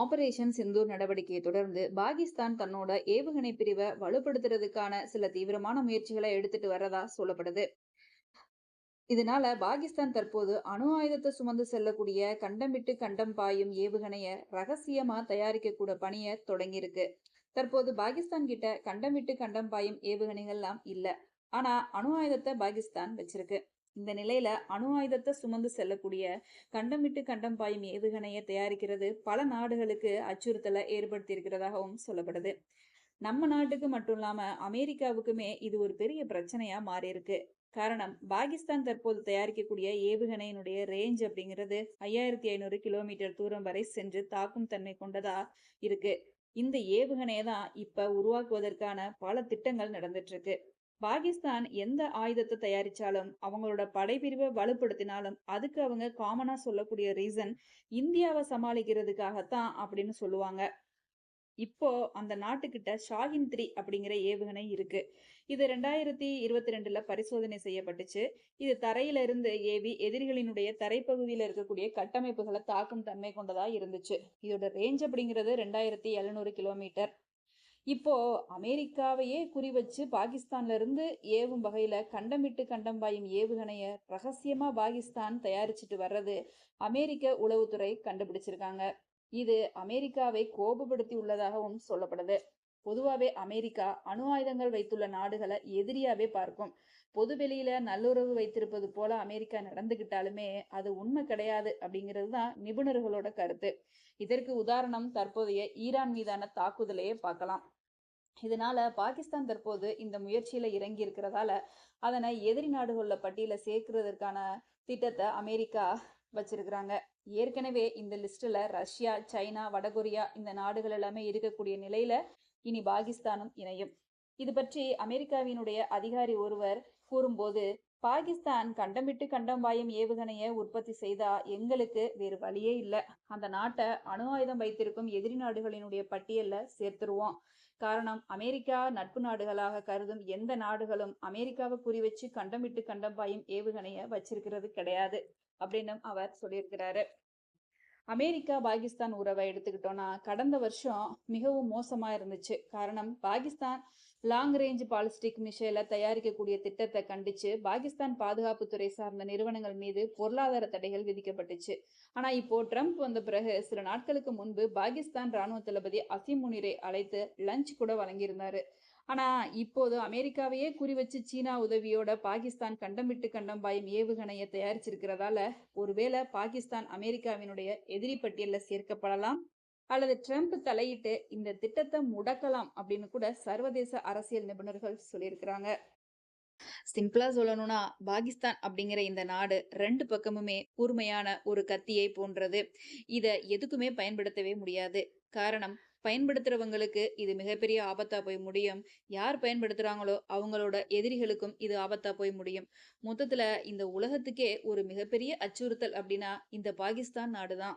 Operation Sindoor நடவடிக்கையை தொடர்ந்து பாகிஸ்தான் தன்னோட ஏவுகணை பிரிவை வலுப்படுத்துறதுக்கான சில தீவிரமான முயற்சிகளை எடுத்துட்டு வரதா சொல்லப்படுது. இதனால பாகிஸ்தான் தற்போது அணு ஆயுதத்தை சுமந்து செல்லக்கூடிய கண்டம் விட்டு கண்டம் பாயும் ஏவுகணைய ரகசியமா தயாரிக்கக்கூட பணிய தொடங்கியிருக்கு. தற்போது பாகிஸ்தான் கிட்ட கண்டம் விட்டு கண்டம் பாயும் ஏவுகணைகள்லாம் இல்ல. ஆனா அணு ஆயுதத்தை பாகிஸ்தான் வச்சிருக்கு. இந்த நிலையில அணு ஆயுதத்தை சுமந்து செல்லக்கூடிய கண்டம் விட்டு கண்டம் பாயும் ஏவுகணையை தயாரிக்கிறது பல நாடுகளுக்கு அச்சுறுத்தலை ஏற்படுத்தி இருக்கிறதாகவும் சொல்லப்படுது. நம்ம நாட்டுக்கு மட்டும் இல்லாம அமெரிக்காவுக்குமே இது ஒரு பெரிய பிரச்சனையா மாறி இருக்கு காரணம் பாகிஸ்தான் தற்போது தயாரிக்கக்கூடிய ஏவுகணையினுடைய ரேஞ்ச் அப்படிங்கிறது ஐயாயிரத்தி ஐநூறு கிலோமீட்டர் தூரம் வரை சென்று தாக்கும் தன்மை கொண்டதா இருக்கு. இந்த ஏவுகணையை தான் இப்ப உருவாக்குவதற்கான பல திட்டங்கள் நடந்துட்டு இருக்கு. பாகிஸ்தான் எந்த ஆயுதத்தை தயாரிச்சாலும் அவங்களோட படைப்பிரிவை வலுப்படுத்தினாலும் அதுக்கு அவங்க காமனா சொல்லக்கூடிய ரீசன் இந்தியாவை சமாளிக்கிறதுக்காகத்தான் அப்படின்னு சொல்லுவாங்க. இப்போ அந்த நாட்டுக்கிட்ட ஷாஹின் த்ரீ அப்படிங்கிற ஏவுகணை இருக்கு. இது ரெண்டாயிரத்தி இருபத்தி ரெண்டுல பரிசோதனை செய்யப்பட்டுச்சு. இது தரையில இருந்து ஏவி எதிரிகளினுடைய தரைப்பகுதியில இருக்கக்கூடிய கட்டமைப்புகளை தாக்கும் தன்மை கொண்டதா இருந்துச்சு. இதோட ரேஞ்ச் அப்படிங்கிறது ரெண்டாயிரத்தி எழுநூறு கிலோமீட்டர் இப்போ அமெரிக்காவையே குறி வச்சு பாகிஸ்தான்ல இருந்து ஏவும் வகையில கண்டமிட்டு கண்டம் பாயும் ஏவுகணைய ரகசியமா பாகிஸ்தான் தயாரிச்சுட்டு வர்றது அமெரிக்க உளவுத்துறை கண்டுபிடிச்சிருக்காங்க. இது அமெரிக்காவை கோபப்படுத்தி உள்ளதாகவும் சொல்லப்படுது. பொதுவாகவே அமெரிக்கா அணு ஆயுதங்கள் வைத்துள்ள நாடுகளை எதிரியாவே பார்க்கும். பொது வெளியில நல்லுறவு வைத்திருப்பது போல அமெரிக்கா நடந்துகிட்டாலுமே அது உண்மை கிடையாது அப்படிங்கிறது தான் நிபுணர்களோட கருத்து. இதற்கு உதாரணம் தற்போதைய ஈரான் மீதான தாக்குதலையே பார்க்கலாம். இதனால பாகிஸ்தான் தற்போது இந்த முயற்சியில இறங்கி இருக்கிறதால அதனை எதிரி நாடுகளில் பட்டியல சேர்க்கிறதுக்கான திட்டத்தை அமெரிக்கா வச்சிருக்கிறாங்க. ஏற்கனவே இந்த லிஸ்ட்ல ரஷ்யா சைனா வடகொரியா இந்த நாடுகள் எல்லாமே இருக்கக்கூடிய நிலையில இனி பாகிஸ்தானும் இணையும். இது பற்றி அமெரிக்காவினுடைய அதிகாரி ஒருவர் கூறும்போது பாகிஸ்தான் கண்டம் விட்டு கண்டம் பாயும் ஏவுகணையை உற்பத்தி செய்தா எங்களுக்கு வேறு வழியே இல்லை. அந்த நாட்டை அணு ஆயுதம் வைத்திருக்கும் எதிரி நாடுகளினுடைய பட்டியல்ல சேர்த்துருவோம். காரணம் அமெரிக்கா நட்பு நாடுகளாக கருதும் எந்த நாடுகளும் அமெரிக்காவை குறி வச்சு கண்டம் விட்டு கண்டம் பாயும் ஏவுகணைய வச்சிருக்கிறது கிடையாது. அப்படின்னு அவர் சொல்லியிருக்கிறாரு. அமெரிக்கா பாகிஸ்தான் உறவை எடுத்துக்கிட்டோம்னா கடந்த வருஷம் மிகவும் மோசமா இருந்துச்சு. காரணம் பாகிஸ்தான் லாங் ரேஞ்ச் பாலிஸ்டிக் மிசைலை தயாரிக்கக்கூடிய திட்டத்தை கண்டிச்சு பாகிஸ்தான் பாதுகாப்புத்துறை சார்ந்த நிறுவனங்கள் மீது பொருளாதார தடைகள் விதிக்கப்பட்டுச்சு. ஆனா இப்போ ட்ரம்ப் வந்த பிறகு சில நாட்களுக்கு முன்பு பாகிஸ்தான் ராணுவ தளபதி அசிம் முனிரை அழைத்து லஞ்ச் கூட வழங்கியிருந்தாரு. ஆனா இப்போது அமெரிக்காவையே குறி வச்சு சீனா உதவியோட பாகிஸ்தான் கண்டம் விட்டு கண்டம் பாயும் ஏவுகணையை தயாரிச்சிருக்கிறதால ஒருவேளை பாகிஸ்தான் அமெரிக்காவினுடைய எதிரி பட்டியல்ல சேர்க்கப்படலாம் அல்லது ட்ரம்ப் தலையிட்டு இந்த திட்டத்தை முடக்கலாம் அப்படின்னு கூட சர்வதேச அரசியல் நிபுணர்கள் சொல்லியிருக்கிறாங்க. சிம்பிளா சொல்லணும்னா பாகிஸ்தான் அப்படிங்கிற இந்த நாடு ரெண்டு பக்கமுமே கூர்மையான ஒரு கத்தியை போன்றது. இதை எதுக்குமே பயன்படுத்தவே முடியாது. காரணம் பயன்படுத்துறவங்களுக்கு இது மிகப்பெரிய ஆபத்தா போய் முடியும். யார் பயன்படுத்துறாங்களோ அவங்களோட எதிரிகளுக்கும் இது ஆபத்தா போய் முடியும். மொத்தத்துல இந்த உலகத்துக்கே ஒரு மிகப்பெரிய அச்சுறுத்தல் அப்படின்னா இந்த பாகிஸ்தான் நாடுதான்.